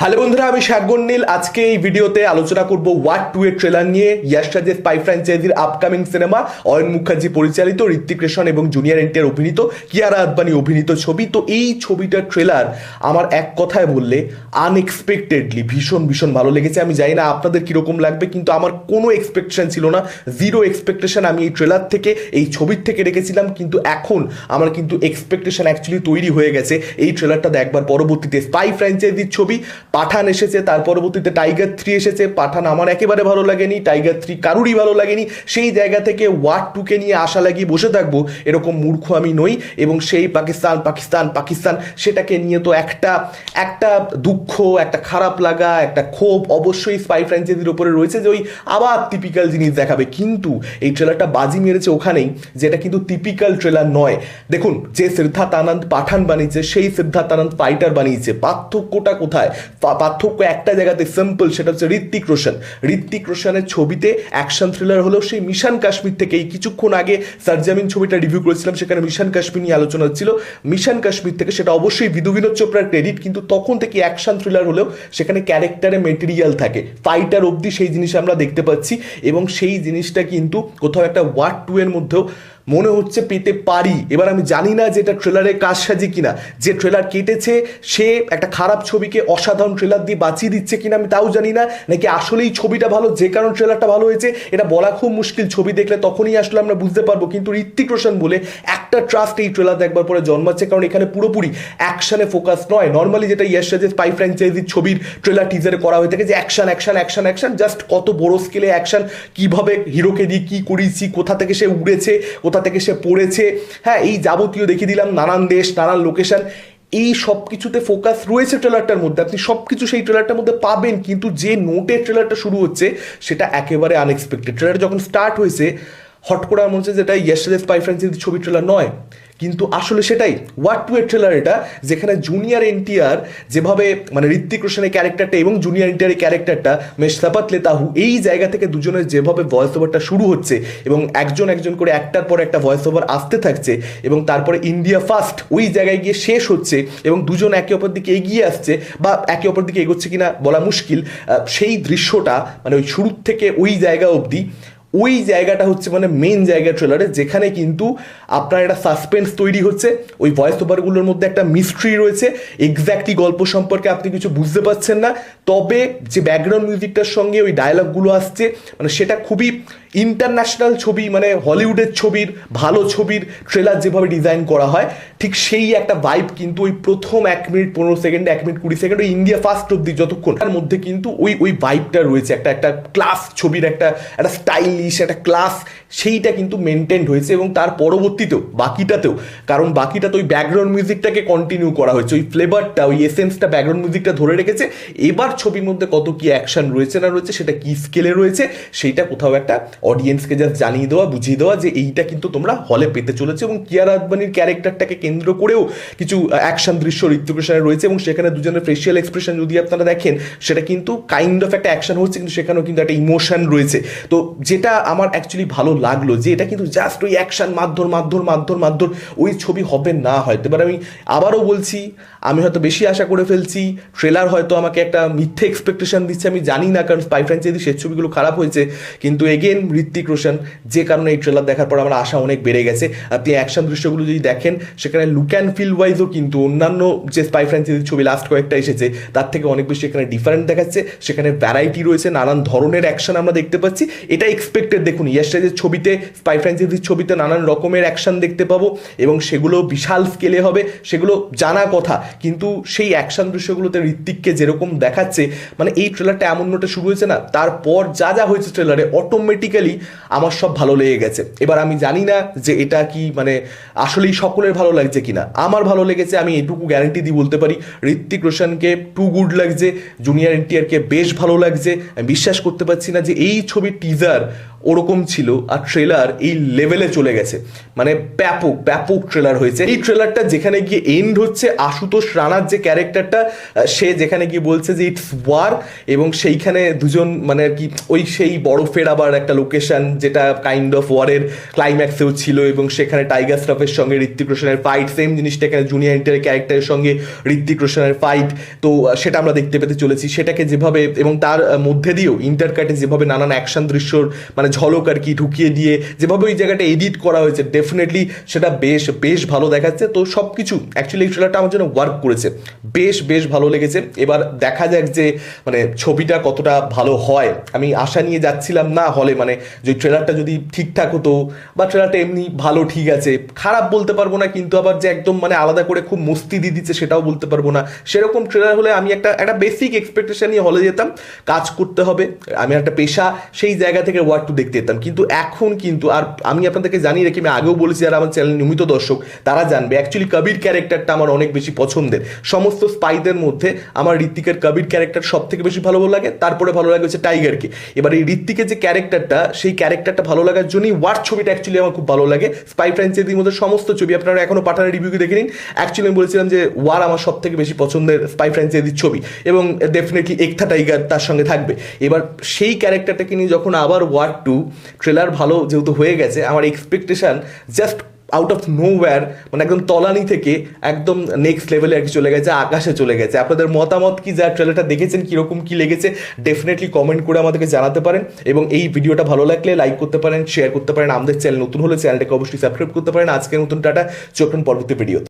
Hello বন্ধুরা, আমি শার্গন নীল। আজকে এই ভিডিওতে আলোচনা করব ওয়াট টু এর ট্রেলার নিয়ে। ইয়াশ রাজের স্পাই ফ্র্যাঞ্চাইজির আপকামিং সিনেমা অয়ন মুখার্জি পরিচালিত ঋত্বিক রেশন এবং জুনিয়র এনটিআর অভিনীত, কিয়ারা আদবানি অভিনীত ছবি। তো এই ছবিটার ট্রেলার আমার এক কথায় বললে আনএক্সপেক্টেডলি ভীষণ ভীষণ ভালো লেগেছে। আমি জানি না আপনাদের কীরকম লাগবে, কিন্তু আমার কোনো এক্সপেকটেশন ছিল না। জিরো এক্সপেকটেশন আমি এই ট্রেলার থেকে, এই ছবির থেকে রেখেছিলাম। কিন্তু এখন আমার কিন্তু এক্সপেকটেশন অ্যাকচুয়ালি তৈরি হয়ে গেছে। এই ট্রেলারটা দেখবার পরবর্তীতে স্পাই ফ্র্যাঞ্চাইজির ছবি পাঠান এসেছে, তার পরবর্তীতে টাইগার থ্রি এসেছে। পাঠান আমার একেবারে ভালো লাগেনি, টাইগার থ্রি কারুরই ভালো লাগেনি। সেই জায়গা থেকে ওয়ার টুকে নিয়ে আশা লাগিয়ে বসে থাকব, এরকম মূর্খ আমি নই। এবং সেই পাকিস্তান পাকিস্তান পাকিস্তান, সেটাকে নিয়ে তো একটা একটা দুঃখ, একটা খারাপ লাগা, একটা ক্ষোভ অবশ্যই স্পাই ফ্র্যাঞ্চাইজির উপরে রয়েছে যে ওই আবার টিপিক্যাল জিনিস দেখাবে। কিন্তু এই ট্রেলারটা বাজি মেরেছে ওখানেই, যেটা কিন্তু টিপিক্যাল ট্রেলার নয়। দেখুন, যে সিদ্ধার্থ আনন্দ পাঠান বানিয়েছে, সেই সিদ্ধার্থ আনন্দ ফাইটার বানিয়েছে। পার্থক্যটা কোথায়? পার্থক্য একটা জায়গাতে সিম্পল সেটা হচ্ছে ঋত্বিক রোশন। ঋত্বিক রোশনের ছবিতে অ্যাকশন থ্রিলার হলেও সেই মিশন কাশ্মীর থেকে এই কিছুক্ষণ আগে সার্জামিন ছবিটা রিভিউ করেছিলাম, সেখানে মিশন কাশ্মীর নিয়ে আলোচনা হচ্ছিল মিশন কাশ্মীর থেকে সেটা অবশ্যই বিধু বিনোদ চোপড়ার ক্রেডিট কিন্তু তখন থেকে অ্যাকশন থ্রিলার হলেও সেখানে ক্যারেক্টারে মেটেরিয়াল থাকে। ফাইটার অবধি সেই জিনিস আমরা দেখতে পাচ্ছি এবং সেই জিনিসটা কিন্তু কোথাও একটা ওয়ার্ড টু এর মধ্যেও মনে হচ্ছে পেতে পারি। এবার আমি জানি না যে এটা ট্রেলারে কাজ সাজি কিনা। যে ট্রেলার কেটেছে, সে একটা খারাপ ছবিকে অসাধারণ ট্রেলার দিয়ে বাঁচিয়ে দিচ্ছে কিনা আমি তাও জানি না। নাকি আসলেই ছবিটা ভালো, যে কারণ ট্রেলারটা ভালো হয়েছে, এটা বলা খুব মুশকিল। ছবি দেখলে তখনই আসলে আমরা বুঝতে পারব। কিন্তু ঋত্বিক রোশন বলে একটা ট্রাস্ট এই ট্রেলার দেখবার পরে জন্মাচ্ছে। কারণ এখানে পুরোপুরি অ্যাকশনে ফোকাস নয়। নর্মালি যেটা ইয়াশ রাজের স্পাই ফ্র্যাঞ্চাইজির ছবির ট্রেলার টিজারে করা হয়ে থাকে যে action action action action just কত বড় স্কেলে অ্যাকশন কীভাবে হিরোকে দিয়ে কি করিয়েছি কোথা থেকে সে উড়েছে, কোথা থেকে সে পড়েছে। হ্যাঁ এই যাবতীয় দেখিয়ে দিলাম, নানান দেশ, নানান লোকেশন এই সব কিছুতে ফোকাস রয়েছে ট্রেলারটার মধ্যে। আপনি সব কিছু সেই ট্রেলারটার মধ্যে পাবেন, কিন্তু যে নোটের ট্রেলারটা শুরু হচ্ছে, সেটা একেবারে আনএক্সপেক্টেড ট্রেলার যখন স্টার্ট হয়েছে হট করে আমার মনে হচ্ছে যেটা ইয়েস্টারডে স্পাই ফ্র্যাঞ্চাইজি ছবি ট্রেলার নয়। কিন্তু আসলে সেটাই। ওয়াট টু এর ট্রেলার এটা? যেখানে জুনিয়র এনটিআর যেভাবে মানে ঋত্বিক রোশনের ক্যারেক্টারটা এবং জুনিয়র এনটিআর ক্যারেক্টারটা মেশতাপাত লেতাহু, এই জায়গা থেকে দুজনের যেভাবে ভয়েস ওভারটা শুরু হচ্ছে এবং একজন একজন করে একটার পর একটা ভয়েস ওভার আসতে থাকছে এবং তারপরে ইন্ডিয়া ফার্স্ট ওই জায়গায় গিয়ে শেষ হচ্ছে এবং দুজন একে অপর দিকে এগিয়ে আসছে বা একে অপর দিকে এগোচ্ছে কিনা বলা মুশকিল। সেই দৃশ্যটা মানে ওই শুরুর থেকে ওই জায়গা অবধি ওই জায়গাটা হচ্ছে মানে মেন জায়গা ট্রেলারে যেখানে কিন্তু আপনার একটা সাসপেন্স তৈরি হচ্ছে। ওই ভয়েস ওভারগুলোর মধ্যে একটা মিস্ট্রি রয়েছে। এক্স্যাক্টলি গল্প সম্পর্কে আপনি কিছু বুঝতে পারছেন না। তবে যে ব্যাকগ্রাউন্ড মিউজিকটার সঙ্গে ওই ডায়লগগুলো আসছে মানে সেটা খুবই ইন্টারন্যাশনাল ছবি মানে হলিউডের ছবির, ভালো ছবির ট্রেলার যেভাবে ডিজাইন করা হয়, ঠিক সেই একটা ভাইব কিন্তু ওই প্রথম এক মিনিট, পনেরো সেকেন্ড এক মিনিট, কুড়ি সেকেন্ড ওই ইন্ডিয়া ফার্স্ট অব্দি যতক্ষণ, তার মধ্যে কিন্তু ওই ওই ভাইবটা রয়েছে। একটা একটা ক্লাস ছবির একটা একটা স্টাইলিশ একটা ক্লাস সেইটা কিন্তু মেনটেন্ড হয়েছে এবং তার পরবর্তীতেও, বাকিটাতেও। কারণ বাকিটা তো ওই ব্যাকগ্রাউন্ড মিউজিকটাকে কন্টিনিউ করা হয়েছে, ওই ফ্লেভারটা ওই এসেন্সটা ব্যাকগ্রাউন্ড মিউজিকটা ধরে রেখেছে। এবার ছবির মধ্যে কত কি অ্যাকশন রয়েছে না রয়েছে, সেটা কি স্কেলে রয়েছে, সেইটা কোথাও একটা অডিয়েন্সকে জাস্ট জানিয়ে দেওয়া, বুঝিয়ে দেওয়া যে এইটা কিন্তু তোমরা হলে পেতে চলেছে এবং কিয়ারা আদবানির ক্যারেক্টারটাকে কেন্দ্র করেও কিছু অ্যাকশন দৃশ্য ঋত্বিক রয়েছে এবং সেখানে দুজনের ফেসিয়াল এক্সপ্রেশন যদি আপনারা দেখেন, সেটা কিন্তু কাইন্ড অফ একটা অ্যাকশন হচ্ছে, কিন্তু সেখানেও কিন্তু একটা ইমোশন রয়েছে। তো যেটা আমার অ্যাকচুয়ালি ভালো লাগল, যে এটা কিন্তু জাস্ট ওই অ্যাকশন মাধ্যর মাধ্যর মাধ্যর মাধ্যর ওই ছবি হবে না হয়তো। এবার আমি আবারও বলছি, আমি হয়তো বেশি আশা করে ফেলছি ট্রেলার হয়তো আমাকে একটা মিথ্যে এক্সপেকটেশন দিচ্ছে, আমি জানি না, কারণ স্পাই ফ্র্যাঞ্চাইজি শেষ ছবিগুলো খারাপ হয়েছে, কিন্তু এগেন ঋত্বিক রোশন, যে কারণে এই ট্রেলার দেখার পর আমার আশা অনেক বেড়ে গেছে। আপনি অ্যাকশন দৃশ্যগুলো যদি দেখেন, সেখানে লুক অ্যান্ড ফিল ওয়াইজও কিন্তু অন্যান্য যে স্পাই ফ্র্যাঞ্চাইজির ছবি লাস্ট কয়েকটা এসেছে, তার থেকে অনেক বেশি এখানে ডিফারেন্ট দেখাচ্ছে, সেখানে ভ্যারাইটি রয়েছে, নানান ধরনের অ্যাকশন আমরা দেখতে পাচ্ছি। এটা এক্সপেক্টেড দেখুন ইয়াসরাজের ছবিতে স্পাই ফ্র্যাঞ্চাইজির ছবিতে নানান রকমের অ্যাকশন দেখতে পাবো এবং সেগুলো বিশাল স্কেলে হবে, সেগুলো জানা কথা, কিন্তু সেই অ্যাকশন দৃশ্যগুলোতে ঋত্বিককে যেরকম দেখাচ্ছে মানে এই ট্রেলারটা এমন নোটে শুরু হয়েছে না, তারপর যা যা হয়েছে ট্রেলারে অটোমেটিক্যালি আমার সব ভালো লেগে গেছে। এবার আমি জানি না যে এটা কি মানে আসলেই সকলের ভালো লাগছে কিনা। আমার ভালো লেগেছে, আমি এটুকু গ্যারেন্টি দিয়ে বলতে পারি, ঋত্বিক রোশনকে টু গুড লাগছে জুনিয়র এনটিআরকে বেশ ভালো লাগছে, আমি বিশ্বাস করতে পারছি না যে এই ছবির টিজার ওরকম ছিল আর ট্রেলার এই লেভেলে চলে গেছে। মানে ব্যাপক ব্যাপক ট্রেলার হয়েছে। এই ট্রেলারটা যেখানে গিয়ে এন্ড হচ্ছে আশুতোষ রানার যে ক্যারেক্টারটা সে যেখানে গিয়ে বলছে যে ইটস ওয়ার এবং সেইখানে দুজন মানে আর কি ওই সেই বরফের আবার একটা লোকেশন যেটা কাইন্ড অফ ওয়ারের ক্লাইম্যাক্সেও ছিল এবং সেখানে টাইগার শ্রফের সঙ্গে ঋত্বিক রোশনের ফাইট সেম জিনিসটা এখানে জুনিয়র ইন্টারের ক্যারেক্টারের সঙ্গে ঋত্বিক রোশনের ফাইট তো সেটা আমরা দেখতে পেতে চলেছি। সেটাকে যেভাবে এবং তার মধ্যে দিয়েও ইন্টার কাটে যেভাবে নানান অ্যাকশন দৃশ্যর মানে ঝলক আর কি ঢুকিয়ে দিয়ে যেভাবে ওই জায়গাটা এডিট করা হয়েছে ডেফিনেটলি সেটা বেশ বেশ ভালো দেখাচ্ছে। তো সব কিছু অ্যাকচুয়ালি এই ট্রেলারটা আমার জন্য ওয়ার্ক করেছে। বেশ বেশ ভালো লেগেছে। এবার দেখা যাক যে মানে ছবিটা কতটা ভালো হয়। আমি আশা নিয়ে যাচ্ছিলাম না হলে মানে যে ট্রেলারটা যদি ঠিকঠাক হতো বা ট্রেলারটা এমনি ভালো ঠিক আছে, খারাপ বলতে পারব না, কিন্তু আবার যে একদম মানে আলাদা করে খুব মস্তি দিয়ে দিচ্ছে সেটাও বলতে পারব না। সেরকম ট্রেলার হলে আমি একটা একটা বেসিক এক্সপেকটেশন নিয়ে হলে যেতাম। কাজ করতে হবে, আমি একটা পেশা, সেই জায়গা থেকে ওয়ার্ক টু দেখতে যেতাম কিন্তু এখন কিন্তু আর আমি আপনাদেরকে জানিয়ে রেখে, আমি আগেও বলেছি যারা আমার চ্যানেল নিয়মিত দর্শক, তারা জানবে। অ্যাকচুয়ালি কবির ক্যারেক্টারটা আমার অনেক বেশি পছন্দের। সমস্ত স্পাইদের মধ্যে আমার ঋত্বিকের কবির ক্যারেক্টার সব থেকে বেশি ভালো লাগে, তারপরে ভালো লাগে হচ্ছে টাইগারকে এবার এই ঋত্বিকের যে ক্যারেক্টারটা, সেই ক্যারেক্টারটা ভালো লাগার জন্যই ওয়ার ছবিটা অ্যাকচুয়ালি আমার খুব ভালো লাগে। স্পাই ফ্র্যাঞ্চাইজির মধ্যে সমস্ত ছবি, আপনারা এখনও পাঠানের রিভিউকে দেখে নিন। অ্যাকচুয়ালি আমি বলেছিলাম যে ওয়ার আমার সব থেকে বেশি পছন্দের স্পাই ফ্র্যাঞ্চাইজির ছবি এবং ডেফিনেটলি একথা টাইগার তার সঙ্গে থাকবে। এবার সেই ক্যারেক্টারটাকে নিয়ে যখন আবার ওয়ার টু ট্রেলার ভালো যেহেতু হয়ে গেছে, আমার expectation just out of nowhere মানে একদম তলানি থেকে একদম নেক্সট লেভেলে আর কি চলে গেছে, আকাশে চলে গেছে। আপনাদের মতামত কি? যা ট্রেলারটা দেখেছেন, কীরকম কী লেগেছে? ডেফিনেটলি কমেন্ট করে আমাদেরকে জানাতে পারেন এবং এই ভিডিওটা ভালো লাগলে লাইক করতে পারেন শেয়ার করতে পারেন। আমাদের চ্যানেল নতুন হলে চ্যানেলটাকে অবশ্যই সাবস্ক্রাইব করতে পারেন। আজকের নতুন টাটা চোখেন পরবর্তী ভিডিও